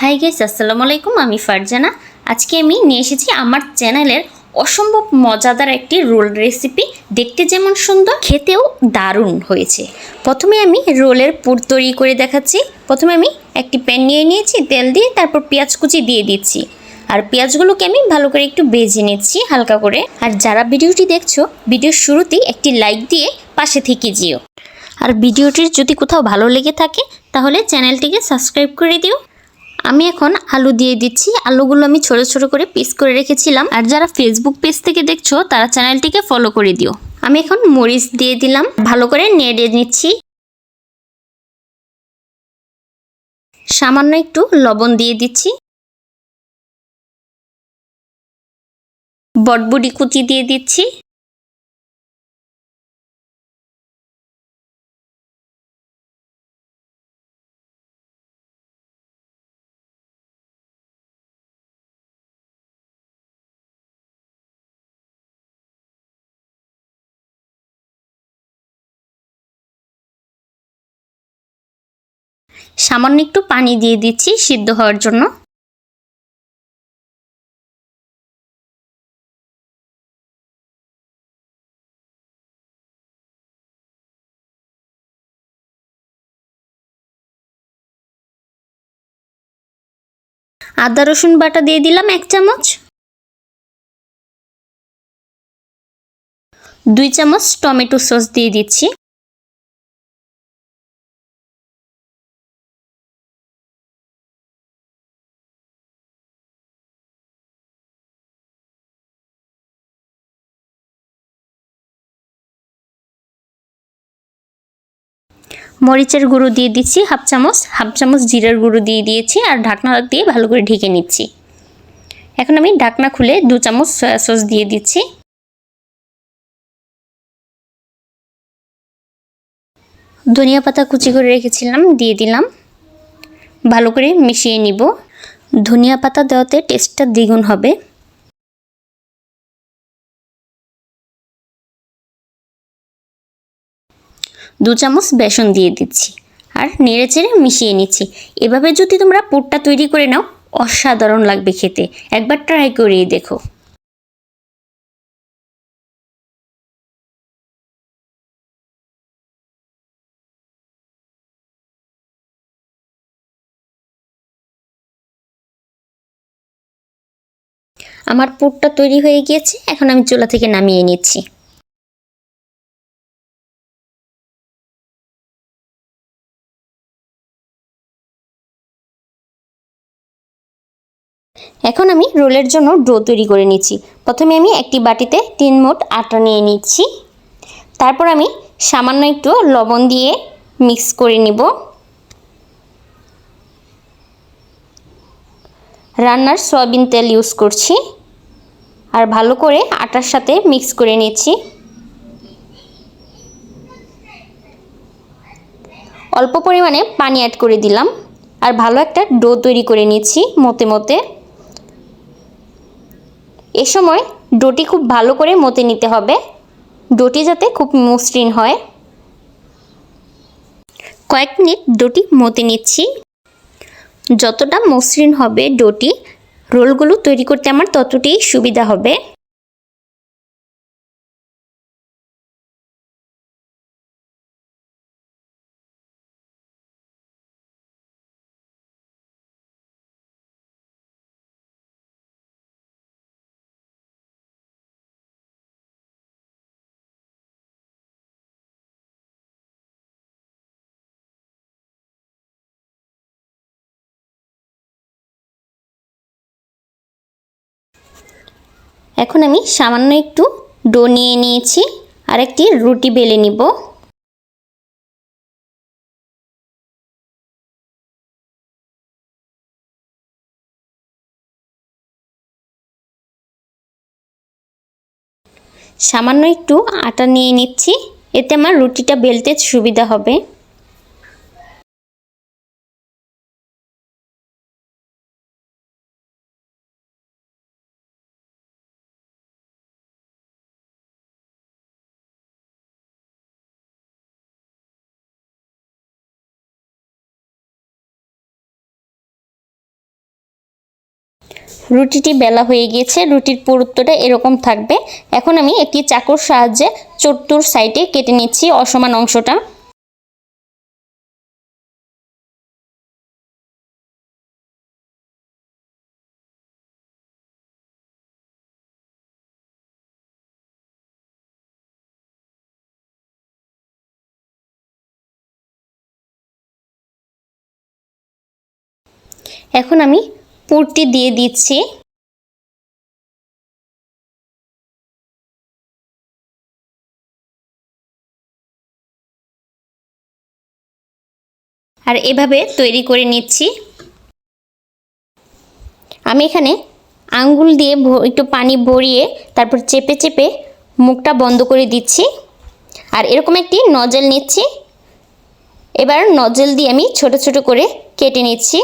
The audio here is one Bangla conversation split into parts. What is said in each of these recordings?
হাই গাইস আসসালামু আলাইকুম, আমি ফারজানা। আজকে আমি নিয়ে এসেছি আমার চ্যানেলের অসম্ভব মজাদার একটি রোল রেসিপি। দেখতে যেমন সুন্দর, খেতেও দারুণ হয়েছে। প্রথমে আমি রোলের পুর তৈরি করে দেখাচ্ছি। প্রথমে আমি একটি প্যান নিয়ে নিয়েছি, তেল দিয়ে তারপর পেঁয়াজ কুচি দিয়ে দিচ্ছি। আর পেঁয়াজগুলোকে আমি ভালো করে একটু বেজে নিচ্ছি হালকা করে। আর যারা ভিডিওটি দেখছ, ভিডিওর শুরুতেই একটি লাইক দিয়ে পাশে থেকে যেও। আর ভিডিওটির যদি কোথাও ভালো লেগে থাকে, তাহলে চ্যানেলটিকে সাবস্ক্রাইব করে দিও। আমি এখন আলু দিয়ে দিচ্ছি। আলুগুলো আমি ছোট ছোট করে পিস করে রেখেছিলাম। আর যারা ফেসবুক পেজ থেকে দেখছ, তারা চ্যানেলটিকে ফলো করে দিও। আমি এখন মরিচ দিয়ে দিলাম। ভালো করে নেড়ে নিচ্ছি। সামান্য একটু লবণ দিয়ে দিচ্ছি। বটবুডি কুচি দিয়ে দিচ্ছি। সামান্য একটু পানি দিয়ে দিচ্ছি সিদ্ধ হওয়ার জন্য। আদা, রসুন বাটা দিয়ে দিলাম এক চামচ। দুই চামচ টমেটো সস দিয়ে দিচ্ছি। মরিচের গুঁড়ো দিয়ে দিচ্ছি হাফ চামচ হাফ চামচ জিরার গুঁড়ো দিয়ে দিয়েছি আর ঢাকনা দিয়ে ভালো করে ঢেকে নিচ্ছি। এখন আমি ঢাকনা খুলে দু চামচ সয়া সস দিয়ে দিচ্ছি। ধনিয়া পাতা কুচি করে রেখেছিলাম, দিয়ে দিলাম। ভালো করে মিশিয়ে নিব। ধনিয়া পাতা দেওয়াতে টেস্টটা দ্বিগুণ হবে। দু চামচ বেসন দিয়ে দিচ্ছি। আর নেড়ে চেড়ে মিশিয়ে নিচ্ছি। এভাবে যদি তোমরা পুরটা তৈরি করে নাও, অসাধারণ লাগবে খেতে। একবার ট্রাই করিয়ে দেখো। আমার পুরটা তৈরি হয়ে গিয়েছে, এখন আমি চুলা থেকে নামিয়ে নিচ্ছি। এখন আমি রোলের জন্য ডো তৈরি করে নিচ্ছি। প্রথমে আমি একটি বাটিতে তিন মোট আটা নিয়ে নিচ্ছি। তারপর আমি সামান্য একটু লবণ দিয়ে মিক্স করে নিব। রান্নার সয়াবিন তেল ইউজ করছি। আর ভালো করে আটার সাথে মিক্স করে নিচ্ছি। অল্প পরিমাণে পানি অ্যাড করে দিলাম। আর ভালো একটা ডো তৈরি করে নিচ্ছি মতে মতে। এ সময় ডোটি খুব ভালো করে মতে নিতে হবে। ডোটি যাতে খুব মসৃণ হয়। কয়েক মিনিট ডোটি মতে নিচ্ছি। যতটা মসৃণ হবে ডোটি, রোলগুলো তৈরি করতে আমার ততটাই সুবিধা হবে। এখন আমি সামান্য একটু ডো নিয়ে নিয়েছি, আর একটি রুটি বেলে নিব। সামান্য একটু আটা নিয়ে নিচ্ছি, এতে আমার রুটিটা বেলতে সুবিধা হবে। রুটিটি বেলা হয়ে গিয়েছে, রুটির পুরুত্বটা এরকম থাকবে। এখন আমি একটি চাকুর সাহায্যে চতুর সাইডে কেটে নিচ্ছি অসমান অংশটা। এখন আমি পুরটি দিয়ে দিচ্ছি। আর এভাবে তৈরি করে নিচ্ছি। আমি এখানে আঙ্গুল দিয়ে একটু পানি ভরিয়ে তারপর চেপে চেপে মুখটা বন্ধ করে দিচ্ছি। আর এরকম একটি নজেল নিচ্ছি। এবার নজেল দিয়ে আমি ছোট ছোট করে কেটে নিচ্ছি।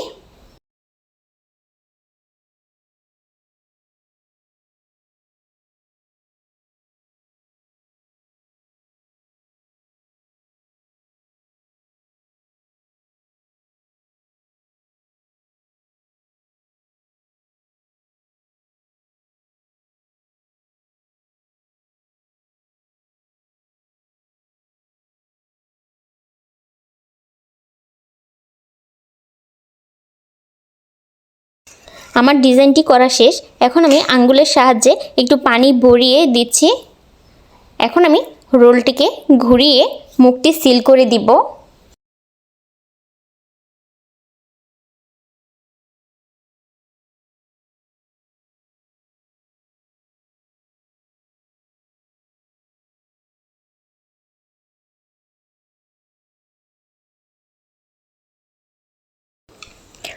আমার ডিজাইনটি করা শেষ। এখন আমি আঙ্গুলের সাহায্যে একটু পানি ভরিয়ে দিচ্ছি। এখন আমি রোলটিকে ঘুরিয়ে মুখটি সিল করে দিব।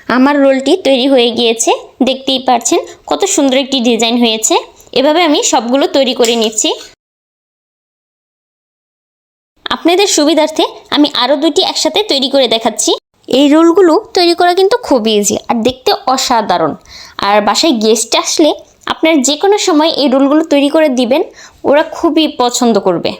আমার রোলটি তৈরি হয়ে গিয়েছে। দেখতেই পাচ্ছেন কত সুন্দর একটি ডিজাইন হয়েছে। এভাবে আমি সবগুলো তৈরি করে নিচ্ছি। আপনাদের সুবিধার্থে আমি আরও দুটি একসাথে তৈরি করে দেখাচ্ছি। এই রোলগুলো তৈরি করা কিন্তু খুব ইজি আর দেখতে অসাধারণ। আর বাসায় গেস্ট আসলে আপনার যে কোনো সময় এই রোলগুলো তৈরি করে দিবেন, ওরা খুবই পছন্দ করবে।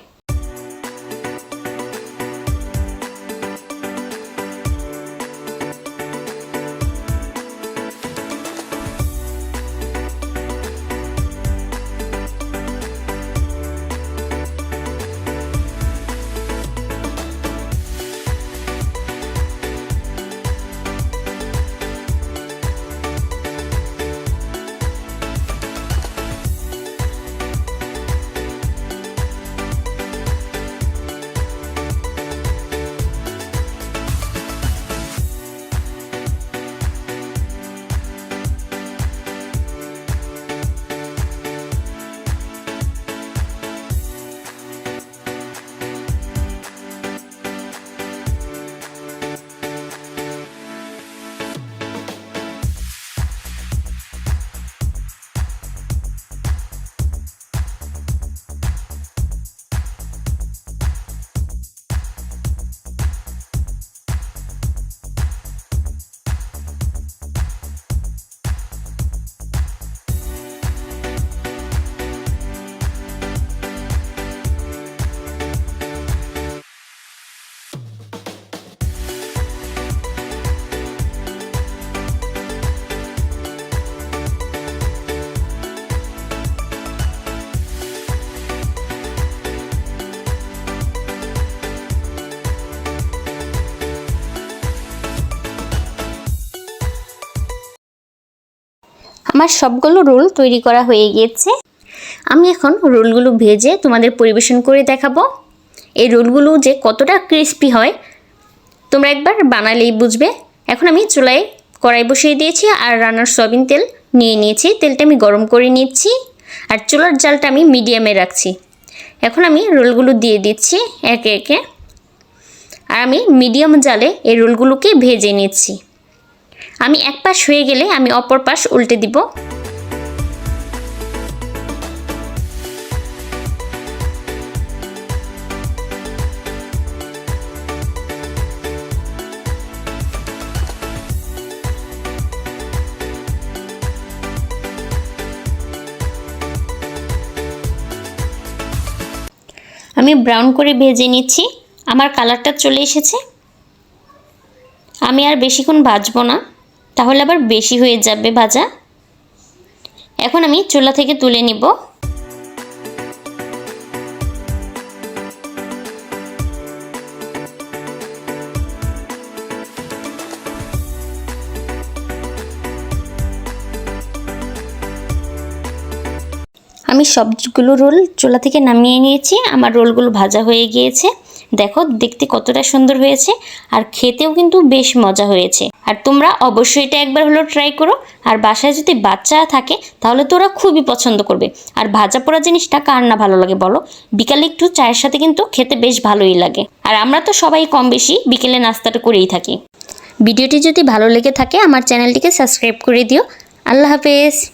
আমার সবগুলো রোল তৈরি করা হয়ে গিয়েছে। আমি এখন রোলগুলো ভেজে তোমাদের পরিবেশন করে দেখাবো। এই রোলগুলো যে কতটা ক্রিস্পি হয়, তোমরা একবার বানালেই বুঝবে। এখন আমি চুলায় কড়াই বসিয়ে দিয়েছি আর রান্নার সয়াবিন তেল নিয়ে নিয়েছি। তেলটা আমি গরম করে নিচ্ছি আর চুলার জালটা আমি মিডিয়ামে রাখছি। এখন আমি রোলগুলো দিয়ে দিচ্ছি একে একে। আর আমি মিডিয়াম জালে এই রোলগুলোকে ভেজে নিচ্ছি। আমি এক পাশ হয়ে গেলে আমি অপর পাশ উল্টে দিব। আমি ব্রাউন করে ভেজে নিচ্ছি। আমার কালারটা চলে এসেছে। আমি আর বেশিক্ষণ ভাজবো না। তাহলে আবার বেশি হয়ে যাবে ভাজা। এখন আমি চুলা থেকে তুলে নিব। আমি সবগুলো রোল চুলা থেকে নামিয়ে নিয়েছি। আমার রোলগুলো ভাজা হয়ে গিয়েছে। দেখো, দেখতে কতটা সুন্দর হয়েছে আর খেতেও কিন্তু বেশ মজা হয়েছে। আর তোমরা অবশ্যই এটা একবার হলো ট্রাই করো। আর বাসায় যদি বাচ্চা থাকে, তাহলে তো ওরা খুবই পছন্দ করবে। আর ভাজা পোড়া জিনিসটা কার না ভালো লাগে বলো? বিকালে একটু চায়ের সাথে কিন্তু খেতে বেশ ভালোই লাগে। আর আমরা তো সবাই কম বেশি বিকেলে নাস্তাটা করেই থাকি। ভিডিওটি যদি ভালো লেগে থাকে, আমার চ্যানেলটিকে সাবস্ক্রাইব করে দিও। আল্লাহ হাফেজ।